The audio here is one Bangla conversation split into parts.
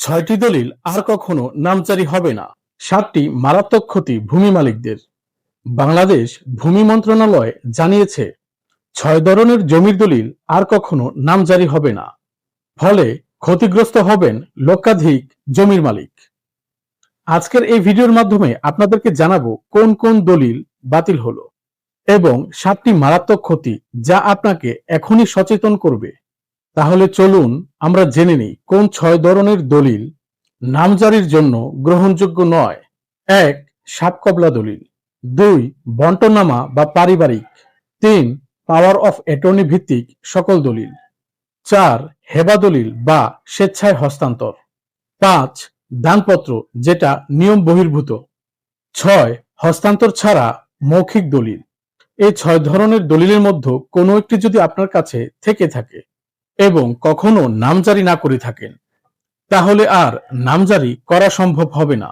ছয়টি দলিল আর কখনো নামজারি হবে না। সাতটি মারাত্মক ক্ষতি ভূমি মালিকদের। বাংলাদেশ ভূমি মন্ত্রণালয় জানিয়েছে ছয় ধরনের জমির দলিল আর কখনো নামজারি হবে না। ফলে ক্ষতিগ্রস্ত হবেন লক্ষাধিক জমির মালিক। আজকের এই ভিডিওর মাধ্যমে আপনাদেরকে জানাব কোন কোন দলিল বাতিল হলো এবং সাতটি মারাত্মক ক্ষতি যা আপনাকে এখনই সচেতন করবে। তাহলে চলুন আমরা জেনে নিই কোন ছয় ধরনের দলিল নামজারির জন্য গ্রহণযোগ্য নয়। এক, সাপকবলা দলিল। দুই, বন্টনামা বা পারিবারিক। তিন পাওয়ার অফ অ্যাটর্নি ভিত্তিক সকল দলিল। চার, হেবা দলিল বা স্বেচ্ছায় হস্তান্তর। পাঁচ, দানপত্র যেটা নিয়ম বহির্ভূত। ছয়, হস্তান্তর ছাড়া মৌখিক দলিল। এই ছয় ধরনের দলিলের মধ্যে কোনো একটি যদি আপনার কাছে থেকে থাকে এবং কখনো নামজারি না করে থাকেন, তাহলে আর নামজারি করা সম্ভব হবে না।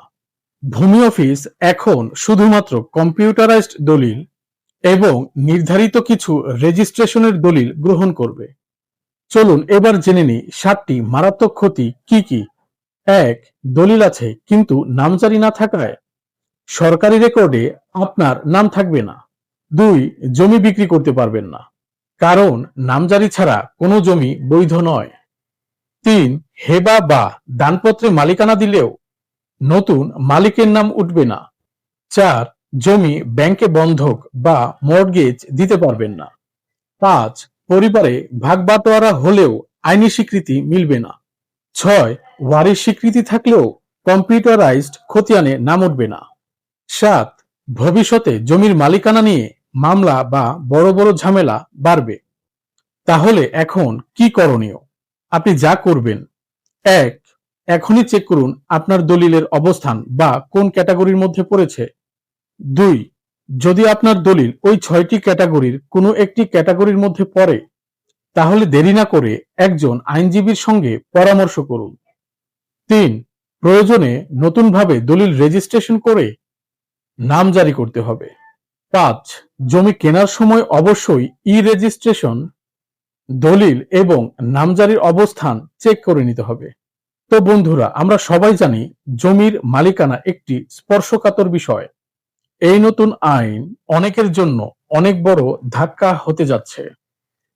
ভূমি অফিস এখন শুধুমাত্র কম্পিউটারাইজড দলিল এবং নির্ধারিত কিছু রেজিস্ট্রেশনের দলিল গ্রহণ করবে। চলুন এবার জেনে নিই সাতটি মারাত্মক ক্ষতি কি কি। এক, দলিল আছে, কিন্তু নামজারি না থাকায় সরকারি রেকর্ডে আপনার নাম থাকবে না। দুই, জমি বিক্রি করতে পারবেন না। কারণ নামজারি ছাড়া কোনো জমি বৈধ নয়। তিন, হেবা বা দানপত্রে মালিকানা দিলেও নতুন মালিকের নাম উঠবে না। চার, জমি ব্যাংকে বন্ধক বা মর্গেজ দিতে পারবেন না। পাঁচ, পরিবারে ভাগ বাটোয়ারা হলেও আইনি স্বীকৃতি মিলবে না। ছয়, ওয়ারিশ স্বীকৃতি থাকলেও কম্পিউটারাইজড খতিয়ানে নাম উঠবে না। সাত, ভবিষ্যতে জমির মালিকানা নিয়ে মামলা বা বড় বড় ঝামেলা বাড়বে। তাহলে এখন কি করণীয়? আপনি যা করবেন, এক, এখনই চেক করুন আপনার দলিলের অবস্থান বা কোন ক্যাটাগরির মধ্যে পড়েছে। দুই, যদি আপনার দলিল ওই ছয়টি ক্যাটাগরির কোনো একটি ক্যাটাগরির মধ্যে পড়ে, তাহলে দেরি না করে একজন আইনজীবীর সঙ্গে পরামর্শ করুন। তিন, প্রয়োজনে নতুনভাবে দলিল রেজিস্ট্রেশন করে নাম জারি করতে হবে। পাঁচ জমি কেনার সময় অবশ্যই ই রেজিস্ট্রেশন দলিল এবং নামজারির অবস্থান চেক করে নিতে হবে। তো বন্ধুরা, আমরা সবাই জানি জমির মালিকানা একটি স্পর্শকাতর বিষয়। এই নতুন আইন অনেকের জন্য অনেক বড় ধাক্কা হতে যাচ্ছে।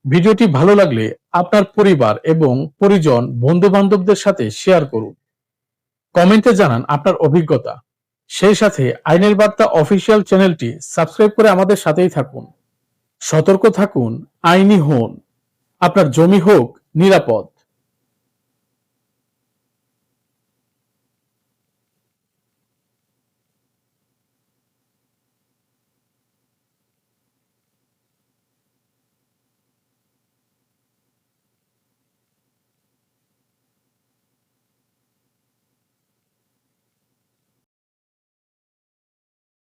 ভিডিওটি ভালো লাগলে আপনার পরিবার এবং পরিজন বন্ধু বান্ধবদের সাথে শেয়ার করুন। কমেন্টে জানান আপনার অভিজ্ঞতা। সেই সাথে আইনের বার্তা অফিসিয়াল চ্যানেলটি সাবস্ক্রাইব করে আমাদের সাথেই থাকুন। সতর্ক থাকুন, আইনি হন। আপনার জমি হোক, নিরাপদ।